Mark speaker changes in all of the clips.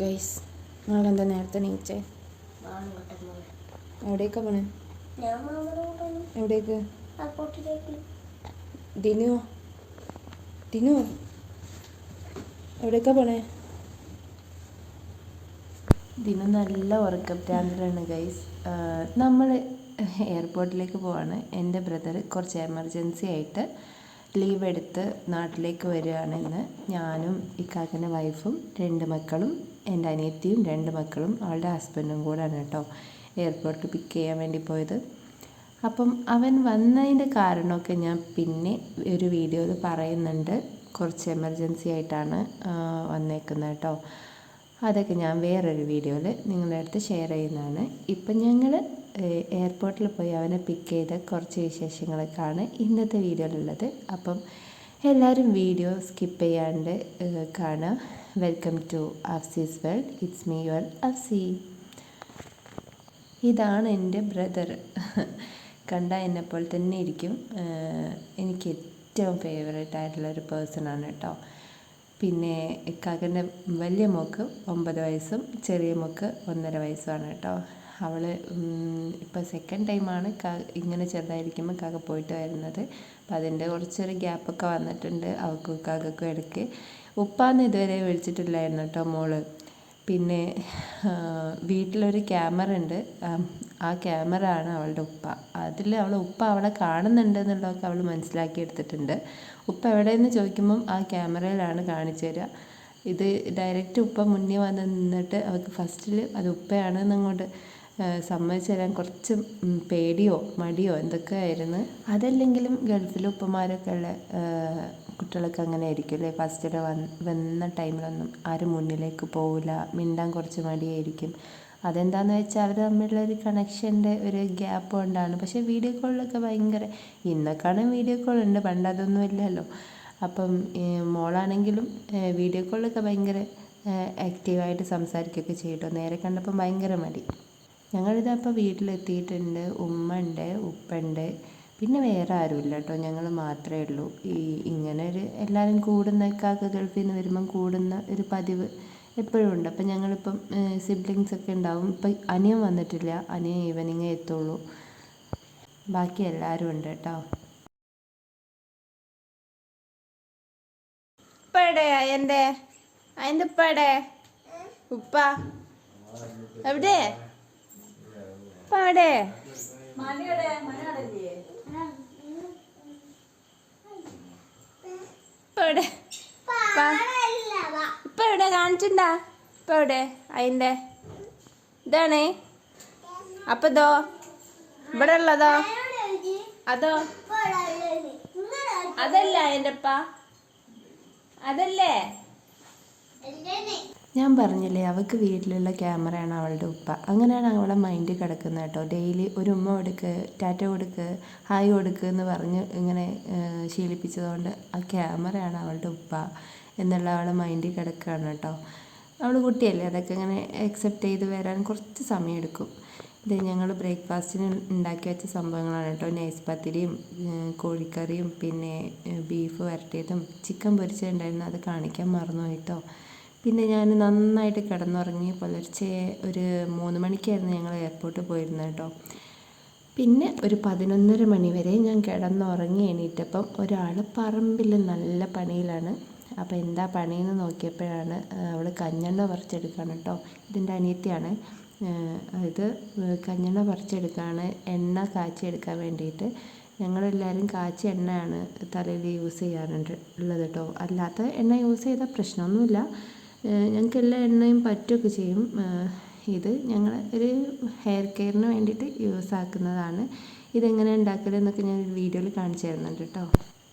Speaker 1: Guys നിങ്ങളെന്താ നേരത്തെ നീച്ചേ എവിടേക്കാ പോണേ? എവിടേക്ക്?
Speaker 2: എയർപോർട്ടിലേക്ക്
Speaker 1: ദിനു എവിടേക്കാ പോണേ? ദിനു നല്ല ഉറക്കപ്രാന്തരാണ് ഗൈസ് നമ്മൾ എയർപോർട്ടിലേക്ക് പോവാണ്. എന്റെ ബ്രദർ കുറച്ച് എമർജൻസി ആയിട്ട് ലീവ് എടുത്ത് നാട്ടിലേക്ക് വരികയാണ് ഇന്ന്. ഞാനും ഇക്കാക്കന്റെ വൈഫും രണ്ട് മക്കളും എന്റെ അനിയത്തിയും രണ്ട് മക്കളും അവളുടെ ഹസ്ബൻഡും കൂടെയാണ് കേട്ടോ. എയർപോർട്ടിൽ പിക്ക് ചെയ്യാൻ വേണ്ടി പോയത്. അപ്പം അവൻ വന്നതിന്റെ കാരണമൊക്കെ ഞാൻ പിന്നെ ഒരു വീഡിയോയിൽ പറയുന്നുണ്ട്. കുറച്ച് എമർജൻസി ആയിട്ടാണ് വന്നേക്കുന്നത് കേട്ടോ. അതൊക്കെ ഞാൻ വേറൊരു വീഡിയോയിൽ നിങ്ങളുടെ അടുത്ത് ഷെയർ ചെയ്യുന്നതാണ്. ഇപ്പം ഞങ്ങൾ എയർപോർട്ടിൽ പോയി അവനെ പിക്ക് ചെയ്ത കുറച്ച് വിശേഷങ്ങളൊക്കെയാണ് ഇന്നത്തെ വീഡിയോയിലുള്ളത്. അപ്പം എല്ലാവരും വീഡിയോ സ്കിപ്പ് ചെയ്യാണ്ട് കാണുക. Welcome to Afsi's world it's me your Afsi ഇതാണ് എന്റെ ബ്രദർ കണ്ട എന്നെ പോലെ തന്നെ ഇരിക്കും. എനിക്ക് ഏറ്റവും ഫേവറേറ്റ് ആയിട്ടുള്ള ഒരു പേഴ്സണാണ് കേട്ടോ. പിന്നെ ഇക്കാക്കന്റെ വലിയ മോക്ക് ഒമ്പത് വയസ്സും ചെറിയ മോക്ക് ഒന്നര വയസ്സുമാണ് കേട്ടോ. അവൾ ഇപ്പം സെക്കൻഡ് ടൈമാണ് ക ഇങ്ങനെ ചെറുതായിരിക്കുമ്പോൾ കാക്ക പോയിട്ട് വരുന്നത്. അപ്പം അതിന്റെ കുറച്ചൊരു ഗ്യാപ്പൊക്കെ വന്നിട്ടുണ്ട് അവൾക്കും കാക്കക്കും ഇടയ്ക്ക്. ഉപ്പാന്ന് ഇതുവരെ വിളിച്ചിട്ടില്ലായിരുന്നു കേട്ടോ മോൾ. പിന്നെ വീട്ടിലൊരു ക്യാമറ ഉണ്ട്. ആ ക്യാമറ ആണ് അവളുടെ ഉപ്പ. അതിൽ അവൾ ഉപ്പ അവളെ കാണുന്നുണ്ട് എന്നുള്ളതൊക്കെ അവൾ മനസ്സിലാക്കി എടുത്തിട്ടുണ്ട്. ഉപ്പ എവിടെയെന്ന് ചോദിക്കുമ്പം ആ ക്യാമറയിലാണ് കാണിച്ചു തരിക ഇത് ഡയറക്റ്റ് ഉപ്പ മുന്നേ വന്ന് നിന്നിട്ട് അവൾക്ക് ഫസ്റ്റിൽ അത് ഉപ്പയാണെന്ന് അങ്ങോട്ട് സമ്മതിച്ചു തരാൻ കുറച്ച് പേടിയോ മടിയോ എന്തൊക്കെ ആയിരുന്നു അതല്ലെങ്കിലും ഗൾഫിൽ ഉപ്പമാരൊക്കെ ഉള്ള കുട്ടികളൊക്കെ അങ്ങനെ ആയിരിക്കും അല്ലേ ഫസ്റ്റിൽ വന്ന് വന്ന ടൈമിലൊന്നും ആരും മുന്നിലേക്ക് പോവില്ല. മിണ്ടാൻ കുറച്ച് മടിയായിരിക്കും. അതെന്താണെന്ന് വെച്ചാൽ അവർ തമ്മിലുള്ള ഒരു കണക്ഷന്റെ ഒരു ഗ്യാപ്പ് കൊണ്ടാണ്. പക്ഷേ വീഡിയോ കോളിലൊക്കെ ഭയങ്കര ഇന്നൊക്കെയാണ് വീഡിയോ കോൾ ഉണ്ട് പണ്ട് അതൊന്നും ഇല്ലല്ലോ. അപ്പം മോളാണെങ്കിലും വീഡിയോ കോളിലൊക്കെ ഭയങ്കര ആക്റ്റീവായിട്ട് സംസാരിക്കുകയൊക്കെ ചെയ്യട്ടോ നേരെ കണ്ടപ്പം ഭയങ്കര മടി. ഞങ്ങളിതപ്പോൾ വീട്ടിലെത്തിയിട്ടുണ്ട്. ഉമ്മ ഉണ്ട് ഉപ്പ ഉണ്ട് പിന്നെ വേറെ ആരുമില്ല കേട്ടോ. ഞങ്ങൾ മാത്രമേ ഉള്ളൂ. ഈ ഇങ്ങനെ ഒരു എല്ലാവരും കൂടുന്ന കാക്ക ഗൾഫിൽ നിന്ന് വരുമ്പം കൂടുന്ന ഒരു പതിവ് എപ്പോഴും ഉണ്ട്. അപ്പം ഞങ്ങളിപ്പം സിബ്ലിങ്സ് ഒക്കെ ഉണ്ടാവും. ഇപ്പം അനിയൻ വന്നിട്ടില്ല. അനിയൻ ഈവനിങ് എത്തുള്ളൂ. ബാക്കി എല്ലാവരും ഉണ്ട് കേട്ടോ. ഉപ്പടെ എന്റെ ഉപ്പടെ ഉപ്പ? എവിടെ? ഉപ്പടെ ഇപ്പൊ എവിടെ? ഇപ്പൊ? എവിടെ കാണിച്ചിണ്ടാ? ഇപ്പൊ എവിടെ? അതിന്റെ ഇതാണ്. അപ്പൊ ഇതോ? ഇവിടെ ഉള്ളതോ? അതോ? അതല്ല എന്റെ അപ്പ അതല്ലേ? ഞാൻ പറഞ്ഞില്ലേ അവൾക്ക് വീട്ടിലുള്ള ക്യാമറയാണ് അവളുടെ ഉപ്പ. അങ്ങനെയാണ് അവളെ മൈൻഡിൽ കിടക്കുന്നത് കേട്ടോ. ഡെയിലി ഒരു ഉമ്മ കൊടുക്ക് ടാറ്റ കൊടുക്ക് ഹായ് കൊടുക്ക് എന്ന് പറഞ്ഞ് ഇങ്ങനെ ശീലിപ്പിച്ചതുകൊണ്ട് ആ ക്യാമറയാണ് അവളുടെ ഉപ്പ എന്നുള്ള അവളെ മൈൻഡിൽ കിടക്കുകയാണ് കേട്ടോ. അവൾ കുട്ടിയല്ലേ അതൊക്കെ ഇങ്ങനെ അക്സെപ്റ്റ് ചെയ്ത് വരാൻ കുറച്ച് സമയമെടുക്കും. ഇത് ഞങ്ങൾ ബ്രേക്ക്ഫാസ്റ്റിന് ഉണ്ടാക്കി വെച്ച സംഭവങ്ങളാണ് കേട്ടോ. നൈസ് പത്തിരിയും കോഴിക്കറിയും പിന്നെ ബീഫ് വരട്ടിയതും ചിക്കൻ പൊരിച്ചതുണ്ടായിരുന്നു. അത് കാണിക്കാൻ മറന്നു കേട്ടോ. പിന്നെ ഞാൻ നന്നായിട്ട് കിടന്നുറങ്ങി പുലർച്ചെ ഒരു മൂന്ന് മണിക്കായിരുന്നു ഞങ്ങൾ എയർപോർട്ടിൽ പോയിരുന്നത് കേട്ടോ. പിന്നെ ഒരു പതിനൊന്നര മണി വരെ ഞാൻ കിടന്നുറങ്ങി എണീറ്റപ്പം ഒരാൾ പറമ്പിൽ നല്ല പണിയിലാണ്. അപ്പോൾ എന്താ പണിയെന്ന് നോക്കിയപ്പോഴാണ് അവൾ കഞ്ഞെണ്ണ പറിച്ചെടുക്കുകയാണ് കേട്ടോ. ഇതിന്റെ അനിയത്തിയാണ്. ഇത് കഞ്ഞെണ്ണ പറിച്ചെടുക്കുകയാണ് എണ്ണ കാച്ചിയെടുക്കാൻ വേണ്ടിയിട്ട്. ഞങ്ങളെല്ലാവരും കാച്ചി എണ്ണയാണ് തലയിൽ യൂസ് ചെയ്യാറുണ്ട് ഉള്ളത് കേട്ടോ. അല്ലാത്ത എണ്ണ യൂസ് ചെയ്താൽ പ്രശ്നമൊന്നുമില്ല. ഞങ്ങൾക്ക് എല്ലാ എണ്ണയും പറ്റുകയൊക്കെ ചെയ്യും. ഇത് ഞങ്ങൾ ഒരു ഹെയർ കെയറിന് വേണ്ടിയിട്ട് യൂസ് ആക്കുന്നതാണ്. ഇതെങ്ങനെ ഉണ്ടാക്കലെന്നൊക്കെ ഞാൻ ഒരു വീഡിയോയിൽ കാണിച്ചു തരുന്നുണ്ട് കേട്ടോ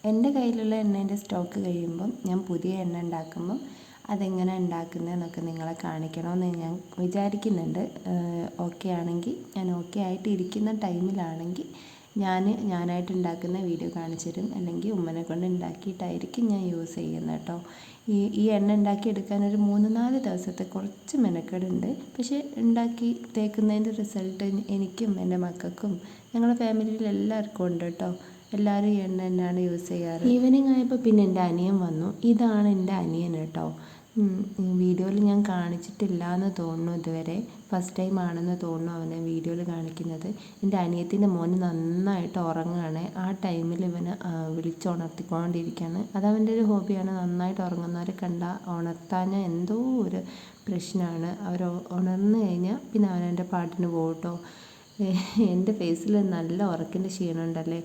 Speaker 1: എന്റെ കയ്യിലുള്ള എണ്ണേന്റെ സ്റ്റോക്ക് കഴിയുമ്പം ഞാൻ പുതിയ എണ്ണ ഉണ്ടാക്കുമ്പം അതെങ്ങനെ ഉണ്ടാക്കുന്നതെന്നൊക്കെ നിങ്ങളെ കാണിക്കണമെന്ന് ഞാൻ വിചാരിക്കുന്നുണ്ട്. ഓക്കെ ആണെങ്കിൽ ഞാൻ ഓക്കെ ആയിട്ട് ഇരിക്കുന്ന ടൈമിലാണെങ്കിൽ ഞാൻ ഞാനായിട്ട് ഉണ്ടാക്കുന്ന വീഡിയോ കാണിച്ചു തരും. അല്ലെങ്കിൽ ഉമ്മനെ കൊണ്ട് ഉണ്ടാക്കിയിട്ടായിരിക്കും ഞാൻ യൂസ് ചെയ്യുന്നത് കേട്ടോ. ഈ ഈ എണ്ണ ഉണ്ടാക്കി എടുക്കാൻ ഒരു മൂന്ന് നാല് ദിവസത്തെ കുറച്ച് മെനക്കേടുണ്ട്. പക്ഷേ ഉണ്ടാക്കി തേക്കുന്നതിന്റെ റിസൾട്ട് എനിക്കും എന്റെ മക്കൾക്കും ഞങ്ങളുടെ ഫാമിലിയിൽ എല്ലാവർക്കും ഉണ്ട് കേട്ടോ. എല്ലാവരും ഈ എണ്ണ തന്നെയാണ് യൂസ് ചെയ്യാറ്. ഈവനിങ് ആയപ്പോൾ പിന്നെ എന്റെ അനിയൻ വന്നു. ഇതാണ് എന്റെ അനിയൻ കേട്ടോ. വീഡിയോയിൽ ഞാൻ കാണിച്ചിട്ടില്ല എന്ന് തോന്നുന്നു ഇതുവരെ. ഫസ്റ്റ് ടൈം ആണെന്ന് തോന്നുന്നു അവനെ വീഡിയോയിൽ കാണിക്കുന്നത്. എന്റെ അനിയത്തിന്റെ മോന് നന്നായിട്ട് ഉറങ്ങുകയാണ് ആ ടൈമിൽ ഇവന് വിളിച്ചുണർത്തിക്കൊണ്ടിരിക്കുകയാണ് അത് അവന്റെ ഒരു ഹോബിയാണ്. നന്നായിട്ട് ഉറങ്ങുന്നവരെ കണ്ടാൽ ഉണർത്താൻ എന്തോ ഒരു പ്രശ്നമാണ്. അവർ ഉണർന്നു കഴിഞ്ഞാൽ പിന്നെ അവൻ എന്റെ പാട്ടിന് പോകട്ടോ. എന്റെ ഫേസിൽ നല്ല ഉറക്കിന്റെ ക്ഷീണമുണ്ടല്ലേ?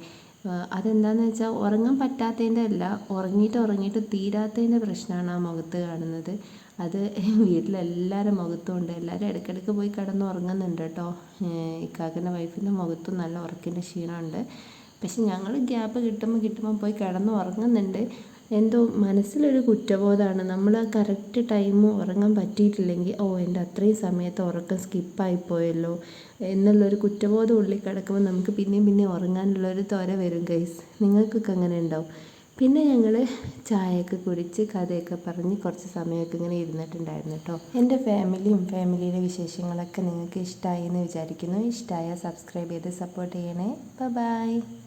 Speaker 1: അതെന്താണെന്ന് വെച്ചാൽ ഉറങ്ങാൻ പറ്റാത്തതിന്റെ അല്ല ഉറങ്ങിയിട്ട് ഉറങ്ങിയിട്ട് തീരാത്തതിന്റെ പ്രശ്നമാണ് ആ മുഖത്ത് കാണുന്നത്. അത് വീട്ടിലെല്ലാവരുടെ മുഖത്തും ഉണ്ട്. എല്ലാവരും ഇടയ്ക്കിടയ്ക്ക് പോയി കിടന്ന് ഉറങ്ങുന്നുണ്ട് കേട്ടോ. ഇക്കാക്കന്റെ വൈഫിന്റെ മുഖത്തും നല്ല ഉറക്കിന്റെ ക്ഷീണമുണ്ട്. പക്ഷെ ഞങ്ങൾ ഗ്യാപ്പ് കിട്ടുമ്പോൾ കിട്ടുമ്പോൾ പോയി കിടന്ന് ഉറങ്ങുന്നുണ്ട്. എന്തോ മനസ്സിലൊരു കുറ്റബോധമാണ്. നമ്മൾ ആ കറക്റ്റ് ടൈം ഉറങ്ങാൻ പറ്റിയിട്ടില്ലെങ്കിൽ ഓ എന്റെ അത്രയും സമയത്ത് ഉറക്കം സ്കിപ്പായി പോയല്ലോ എന്നുള്ളൊരു കുറ്റബോധം ഉള്ളിൽ കിടക്കുമ്പോൾ നമുക്ക് പിന്നെയും പിന്നെയും ഉറങ്ങാനുള്ളൊരു ത്വര വരും ഗൈസ് നിങ്ങൾക്കൊക്കെ അങ്ങനെ ഉണ്ടാവും പിന്നെ ഞങ്ങൾ ചായയൊക്കെ കുടിച്ച് കഥയൊക്കെ പറഞ്ഞ് കുറച്ച് സമയമൊക്കെ ഇങ്ങനെ ഇരുന്നിട്ടുണ്ടായിരുന്നു കേട്ടോ. എന്റെ ഫാമിലിയും ഫാമിലിയുടെ വിശേഷങ്ങളൊക്കെ നിങ്ങൾക്ക് ഇഷ്ടമായി എന്ന് വിചാരിക്കുന്നു. ഇഷ്ടമായ സബ്സ്ക്രൈബ് ചെയ്ത് സപ്പോർട്ട് ചെയ്യണേ. ബൈ